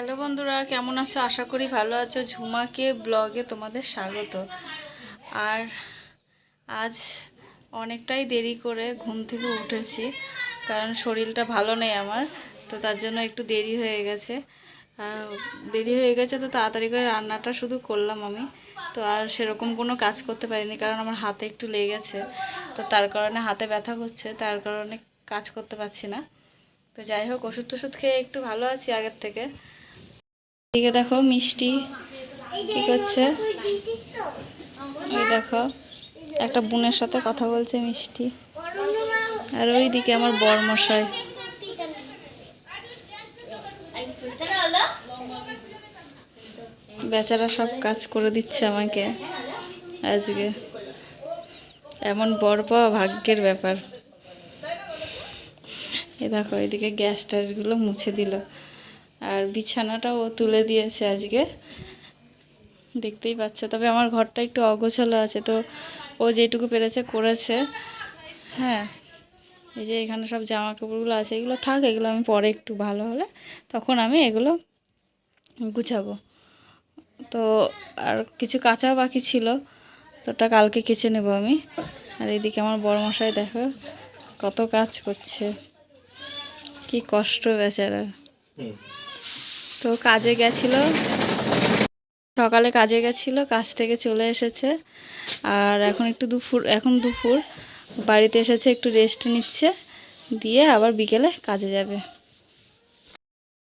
Hello বন্ধুরা, কেমন আছো? আশা করি ভালো আছো। ঝুমাকে ব্লগে তোমাদের স্বাগত। আর আজ অনেকটাই দেরি করে ঘুম থেকে উঠেছি, কারণ শরীরটা ভালো নেই আমার, তো তার জন্য একটু দেরি হয়ে গেছে। দেরি হয়ে গেছে তো তাড়াতাড়ি করে রান্নাটা শুধু করলাম আমি। তো আর সেরকম কোনো কাজ করতে পারিনি, কারণ আমার হাতে একটু লেগেছে তো তার কারণে হাতে ব্যথা করছে, তার কারণে কাজ করতে পারছি না। তো যাই হোক ওষুধ টষুধ খেয়ে একটু ভালো আছি আগের থেকে। এদিকে দেখো মিষ্টি কি করছে? দেখো, একটা বোনের সাথে কথা বলছে মিষ্টি। আর ওইদিকে আমার বর মশাই বেচারা সব কাজ করে দিচ্ছে আমাকে আজকে। এমন বর পাওয়া ভাগ্যের ব্যাপার। এ দেখো, এদিকে গ্যাস ট্যাসগুলো মুছে দিল। আর বিছানাটাও তুলে দিয়েছে আজকে। দেখতেই পাচ্ছ, তবে আমার ঘরটা একটু অগোছালো আছে, তো ও যেটুকু পেরেছে করেছে। হ্যাঁ এই যে এখানে সব জামা কাপড়গুলো আছে, এগুলো থাক, এগুলো আমি পরে একটু ভালো হলে তখন আমি এগুলো গুছাবো। তো আর কিছু কাঁচাও বাকি ছিল, তো ওটা কালকে কেচে নেব আমি। আর এদিকে আমার মশাই দেখো কত কাজ করছে, কি কষ্ট বেচারা। তো কাজে গেছিল। সকালে কাজে গেছিল, কাজ থেকে চলে এসেছে। আর এখন একটু দুপুর, এখন দুপুর। বাড়িতে এসেছে, একটু রেস্ট নিচ্ছে। দিয়ে আবার বিকেলে কাজে যাবে।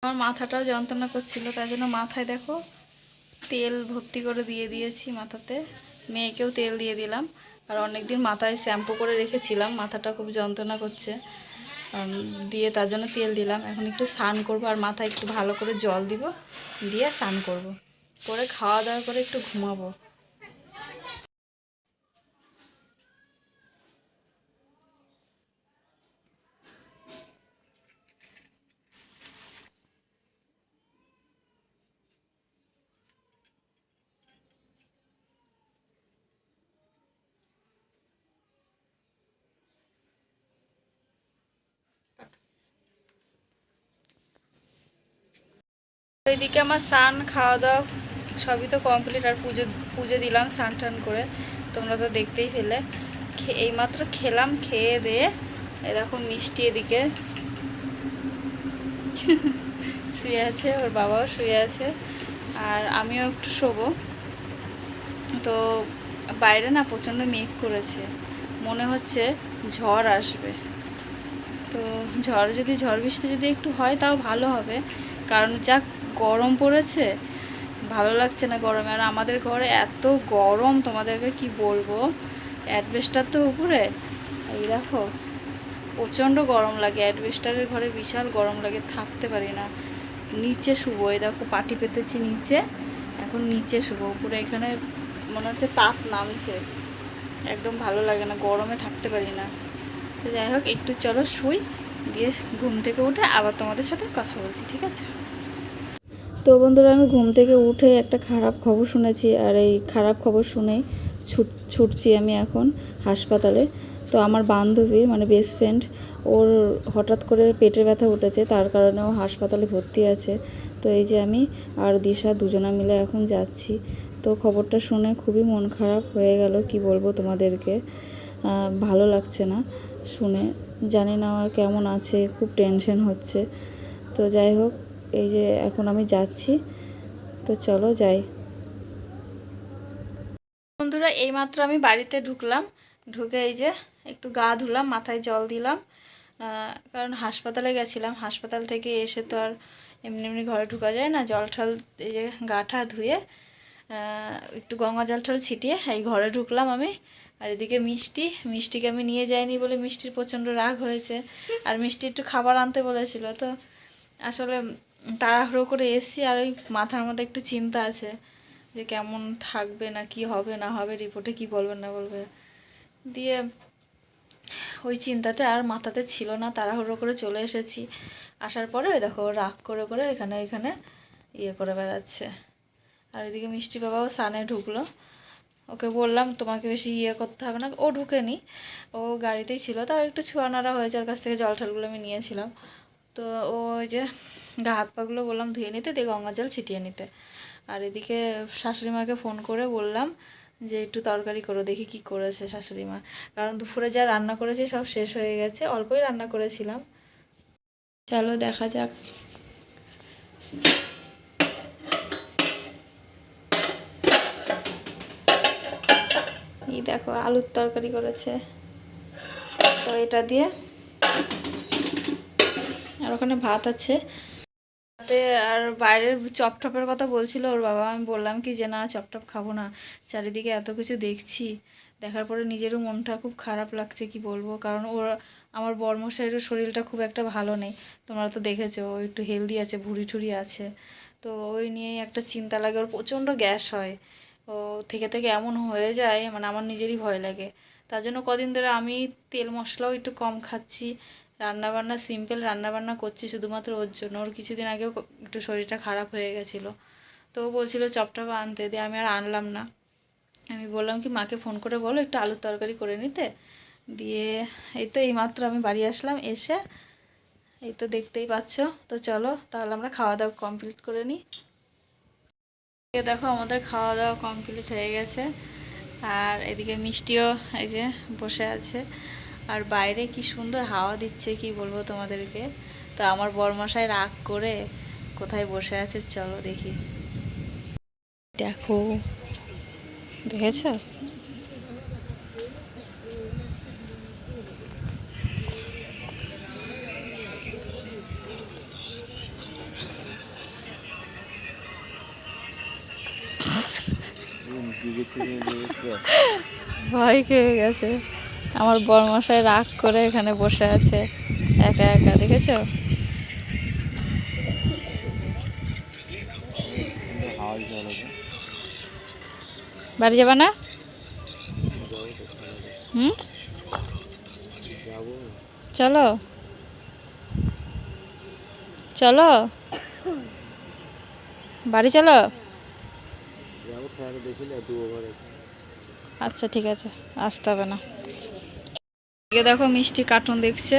আমার মাথাটাও যন্ত্রণা করছিল, তাই জন্য মাথায় দেখো তেল ভর্তি করে দিয়ে দিয়েছি মাথাতে। মেয়েকেও তেল দিয়ে দিলাম। আর অনেকদিন মাথায় শ্যাম্পু করে রেখেছিলাম, মাথাটা খুব যন্ত্রণা করছে। দিয়ে তার জন্য তেল দিলাম এখন একটু স্নান করব আর মাথায় একটু ভালো করে জল দিব, দিয়ে স্নান করব। করে খাওয়া দাওয়া করে একটু ঘুমাবো ওইদিকে আমার স্নান, খাওয়া দাওয়া সবই তো কমপ্লিট আর পুজো পুজো দিলাম স্নান টান করে। তোমরা তো দেখতেই খে- এইমাত্র খেলাম, খেয়ে দিয়ে এরকম মিষ্টি এদিকে শুয়ে আছে, ওর বাবাও শুয়ে আছে আর আমিও একটু শোবো। তো বাইরে না প্রচণ্ড মেঘ করেছে, মনে হচ্ছে ঝড় আসবে। তো ঝড়, যদি ঝড় বৃষ্টি যদি একটু হয় তাও ভালো হবে। কারণ যা গরম পড়েছে? ভালো লাগছে না গরমে। আর আমাদের ঘরে এত গরম, তোমাদেরকে কি বলব? অ্যাডভেস্টার তো উপরে। এই দেখো, প্রচণ্ড গরম লাগে। অ্যাডভেস্টারের ঘরে বিশাল গরম লাগে, থাকতে পারি না। নিচে শুবো, এই দেখো পাটি পেতেছি নিচে। এখন নিচে শুবো, উপরে এখানে মনে হচ্ছে তাপ নামছে। একদম ভালো লাগে না, গরমে থাকতে পারি না। তো যাই হোক, একটু চলো শুই, দিয়ে ঘুম থেকে উঠে আবার তোমাদের সাথে কথা বলছি, ঠিক আছে? তো বন্ধুরা, আমি ঘুম থেকে উঠে একটা খারাপ খবর শুনেছি আর এই খারাপ খবর শুনেই ছুট, ছুটছি আমি এখন হাসপাতালে। তো আমার বান্ধবীর মানে বেস্ট ফ্রেন্ড ওর হঠাৎ করে পেটের ব্যথা উঠেছে, তার কারণে ও হাসপাতালে ভর্তি আছে। তো এই যে আমি আর দিশা দুজনা মিলে এখন যাচ্ছি। তো খবরটা শুনে খুবই মন খারাপ হয়ে গেল, কি বলব তোমাদেরকে? ভালো লাগছে না শুনে। জানি না কেমন আছে, খুব টেনশন হচ্ছে। তো যাই হোক এই যে এখন আমি যাচ্ছি। তো চলো যাই। বন্ধুরা, এইমাত্র আমি বাড়িতে ঢুকলাম। ঢুকে এই যে একটু গা ধুলাম, মাথায় জল দিলাম। কারণ হাসপাতালে গেছিলাম। হাসপাতাল থেকে এসে তো আর এমনি এমনি ঘরে ঢুকা যায় না। জল ঠল এই যে গাটা ধুয়ে একটু গঙ্গা জল টল ছিটিয়ে এই ঘরে ঢুকলাম আমি। আর এদিকে মিষ্টি, মিষ্টিকে আমি নিয়ে যাইনি বলে মিষ্টির প্রচণ্ড রাগ হয়েছে। আর মিষ্টি একটু খাবার আনতে বলেছিল। তো আসলে তাড়াহুড়ো করে এসছি আর ওই মাথার মধ্যে একটু চিন্তা আছে যে কেমন থাকবে না, কি হবে না হবে রিপোর্টে কি বলবে না বলবে দিয়ে ওই চিন্তাতে আর মাথাতে ছিল না, তাড়াহুড়ো করে চলে এসেছি। আসার পরে ওই দেখো রাগ করে করে এখানে এখানে ইয়ে করে বেড়াচ্ছে। আর এদিকে মিষ্টি বাবাও সানে ঢুকলো। ওকে বললাম, তোমাকে বেশি ইয়ে করতে হবে না। ও ঢুকেনি। ও গাড়িতেই ছিল, তাও একটু ছোঁয়া নাড়া হয়েছে, ওর কাছ থেকে জল টলগুলো আমি নিয়েছিলাম। তো ও ওই যে গা হাত পাগুলো বললাম ধুয়ে নিতে, দিয়ে গঙ্গা জল ছিটিয়ে নিতে। আর এদিকে শাশুড়ি মাকে ফোন করে বললাম যে, একটু তরকারি করো, দেখি কি করেছে শাশুড়ি মা। কারণ দুপুরে যা রান্না করেছি সব শেষ হয়ে গেছে, অল্পই রান্না করেছিলাম। চলো দেখা যাক। দেখো, আলুর তরকারি করেছে। তো এটা দিয়ে আর ওখানে ভাত আছে। আর বাইরের চপ টপের কথা বলছিল ওর বাবা। আমি বললাম কি যে, না চপ টপ খাব না। চারিদিকে এত কিছু দেখছি। দেখার পরে নিজেরও মনটা খুব খারাপ লাগছে, কি বলব? কারণ ওর, আমার বর্মশাইয়েরও শরীরটা খুব একটা ভালো নেই। তোমরা তো দেখেছ, ও একটু হেলদি আছে, ভুড়ি টুড়ি আছে। তো ওই নিয়েই একটা চিন্তা লাগে। ওর প্রচণ্ড গ্যাস হয়। ও থেকে থেকে এমন হয়ে যায় মানে আমার নিজেরই ভয় লাগে। তার জন্য কদিন ধরে আমি তেল মশলাও একটু কম খাচ্ছি। রান্নাবান্না সিম্পল রান্নাবান্না করছি শুধুমাত্র ওর জন্য। ওর কিছুদিন আগেও একটু শরীরটা খারাপ হয়ে গেছিল। তো ও বলছিল চপটপ আনতে দিয়ে আমি আর আনলাম না। আমি বললাম কি, মাকে ফোন করে বলো, একটু আলুর তরকারি করে নিতে। দিয়ে এই তো এইমাত্র আমি বাড়ি আসলাম, এসে এই তো দেখতেই পাচ্ছ। তো চলো, তাহলে আমরা খাওয়া দাওয়া কমপ্লিট করে নিই। দেখো, আমাদের খাওয়া দাওয়া কমপ্লিট হয়ে গেছে। আর এদিকে মিষ্টিও এই যে বসে আছে। আর বাইরে কি সুন্দর হাওয়া দিচ্ছে কি বলব তোমাদেরকে? তো আমার বরমশাই রাগ করে কোথায় বসে আছে চলো দেখি। দেখো দেখেছ? ভয় খেয়ে গেছে। আমার বরমশাই রাগ করে এখানে বসে আছে। একা একা দেখেছ? বাড়ি যাবা না? হুম? চলো। চলো। বাড়ি চলো। আচ্ছা ঠিক আছে। আসতে হবে না। এদিকে দেখো মিষ্টি কার্টুন দেখছে।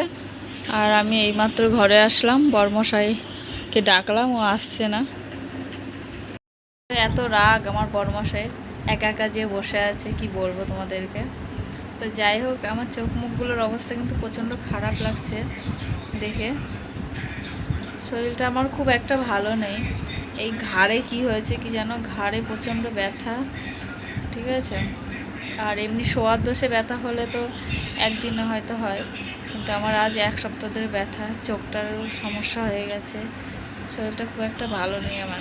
আর আমি এইমাত্র ঘরে আসলাম, বর্মশাইকে ডাকলাম, ও আসছে না। এত রাগ আমার বর্মশাই একা একা যে বসে আছে, কি বলব তোমাদেরকে? তো যাই হোক, আমার চোখ মুখগুলোর অবস্থা কিন্তু প্রচণ্ড খারাপ লাগছে দেখে। শরীরটা আমার খুব একটা ভালো নেই। এই ঘাড়ে কি হয়েছে, কি যেন ঘাড়ে প্রচণ্ড ব্যথা, ঠিক আছে? আর এমনি শোয়ার দোষে ব্যথা হলে তো একদিনে হয়তো হয়। কিন্তু আমার আজ এক সপ্তাহ ধরে ব্যথা, চোখটার সমস্যা হয়ে গেছে। শরীরটা খুব একটা ভালো নেই আমার।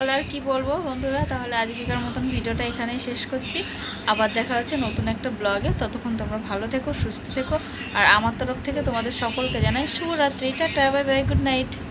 তাহলে আর কী বলব বন্ধুরা? তাহলে আজকেকার মতন ভিডিওটা এখানেই শেষ করছি। আবার দেখা হচ্ছে নতুন একটা ব্লগে। ততক্ষণ তোমরা ভালো থেকো, সুস্থ থেকো। আর আমার তরফ থেকে তোমাদের সকলকে জানাই শুভরাত্রি। Tata, bye bye, good night.